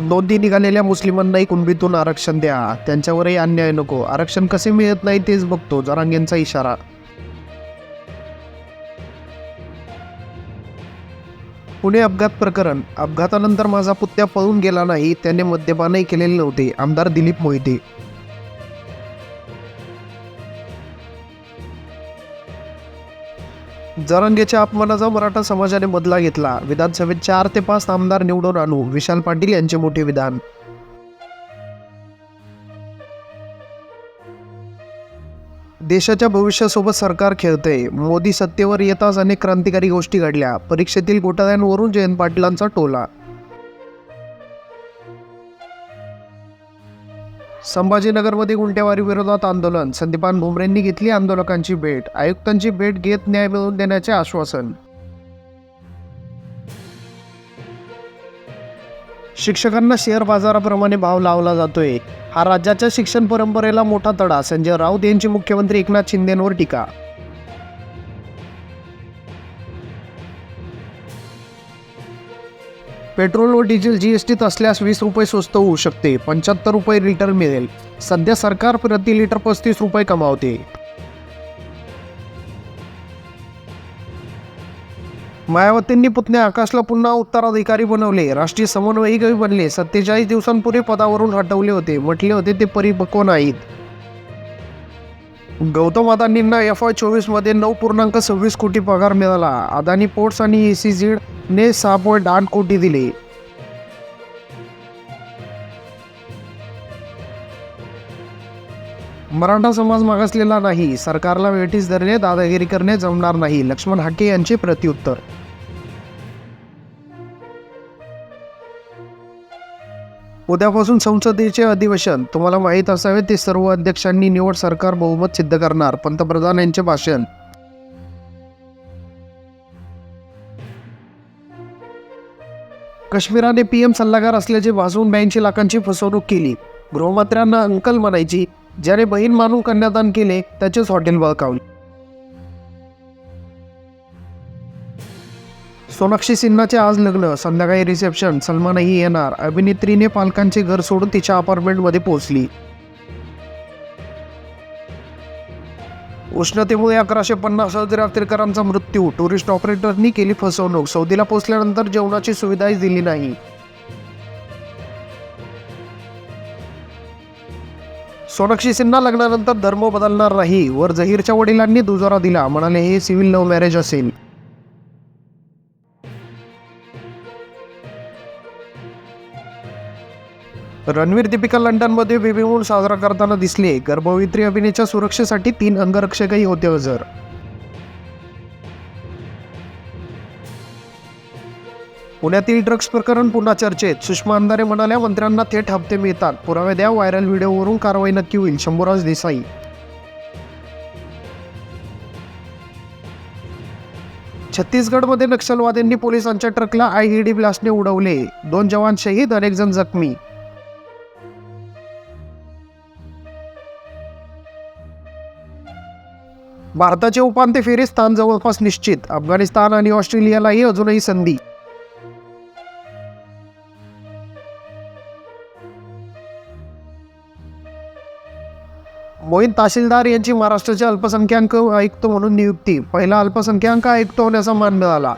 नोंदी निघालेल्या मुस्लिमांनाही कुणबीतून आरक्षण द्या. त्यांच्यावरही अन्याय नको. आरक्षण कसे मिळत नाही तेच बघतो जरांगेंचा इशारा. पुणे अपघात प्रकरण. अपघातानंतर माझा पुत्या पळून गेला नाही त्याने मद्यपानही केलेले नव्हते आमदार दिलीप मोहिते. जरंगेच्या अपमानाचा मराठा समाजाने बदला घेतला. विधानसभेत चार ते पाच आमदार निवडून आणू विशाल पाटील यांचे मोठे विधान. देशाच्या भविष्यासोबत सरकार खेळते. मोदी सत्तेवर येताच अनेक क्रांतिकारी गोष्टी घडल्या. परीक्षेतील घोटाळ्यांवरून जयंत पाटलांचा टोला संभाजीनगरमध्ये गुंटेवारी विरोधात आंदोलन. संदीपान भुमरेंनी घेतली आंदोलकांची भेट. आयुक्तांची भेट घेत न्याय मिळवून देण्याचे आश्वासन. शिक्षकांना शेअर बाजाराप्रमाणे भाव लावला जातोय. हा राज्याच्या शिक्षण परंपरेला मोठा तडा. संजय राऊत यांची मुख्यमंत्री एकनाथ शिंदेंवर टीका. पेट्रोल व डिझेल जीएसटीत असल्यास वीस रुपये स्वस्त होऊ शकते. पंच्याहत्तर रुपये लिटर मिळेल. सध्या सरकार प्रति लिटर पस्तीस रुपये कमावते. मायावतींनी पुतण्या आकाशला पुन्हा उत्तराधिकारी बनवले. राष्ट्रीय समन्वयकही बनले. सत्तेचाळीस दिवसांपूर्वी पदावरून हटवले होते. म्हटले होते ते परिपक्व नाहीत. गौतम अदानींना एफ आय चोवीसमध्ये नऊ पूर्णांक सव्वीस कोटी पगार मिळाला. अदानी पोर्ट्स आणि ए सी ने सहा पॉईंट आठ दिले. मराठा समाज मागासलेला नाही सरकारला वेठीस धरणे दादागिरी करणे जमणार नाही लक्ष्मण हाके यांचे प्रत्युत्तर. उद्यापासून संसदेचे अधिवेशन. तुम्हाला माहीत असावे ते सर्व अध्यक्षांनी निवड सरकार बहुमत सिद्ध करणार. पंतप्रधान यांचे भाषण. काश्मीराने पी एम सल्लागार असल्याचे भासवून ब्याऐंशी लाखांची फसवणूक केली. गृहमंत्र्यांना अंकल म्हणायची ज्याने बहीण मानून कन्यादान केले त्याचेच हॉटेल बळकावले. सोनाक्षी सिन्हाचे आज लग्न संध्याकाळी रिसेप्शन सलमानही येणार. अभिनेत्रीने पालकांचे घर सोडून तिच्या अपार्टमेंटमध्ये पोहोचली. उष्णतेमुळे अकराशे पन्नास हजार यात्रेकरांचा मृत्यू. टुरिस्ट ऑपरेटरनी केली फसवणूक. सौदीला पोहोचल्यानंतर जेवणाची सुविधाही दिली नाही. सोनाक्षी सिन्हा लग्नानंतर धर्म बदलणार नाही. वर जहीरच्या वडिलांनी दुजोरा दिला. म्हणाले हे सिव्हिल लव्ह मॅरेज असेल. रणवीर दीपिका लंडनमध्ये बेबी मून साजरा करताना दिसले गर्भवित्री अभिनेच्या सुरक्षेसाठी तीन अंगरक्षकही होते हजर. पुण्यातील ड्रग्ज प्रकरण पुन्हा चर्चेत. सुषमा अंधारे म्हणाल्या मंत्र्यांना थेट हप्ते मिळतात. पुरावे द्या व्हायरल व्हिडिओवरून कारवाई नक्की होईल. शंभूराज देसाई. छत्तीसगडमध्ये नक्षलवाद्यांनी पोलिसांच्या ट्रकला आयईडी ब्लास्टने उडवले. दोन जवान शहीद अनेक जण जखमी. भारताचे उपांत्य फेरीत स्थान जवळपास निश्चित. अफगाणिस्तान आणि ऑस्ट्रेलियालाही अजूनही संधी. मोहित तहसीलदार यांची महाराष्ट्राचे अल्पसंख्याक आयुक्त म्हणून नियुक्ती. पहिला अल्पसंख्याक आयुक्त होण्याचा मान मिळाला.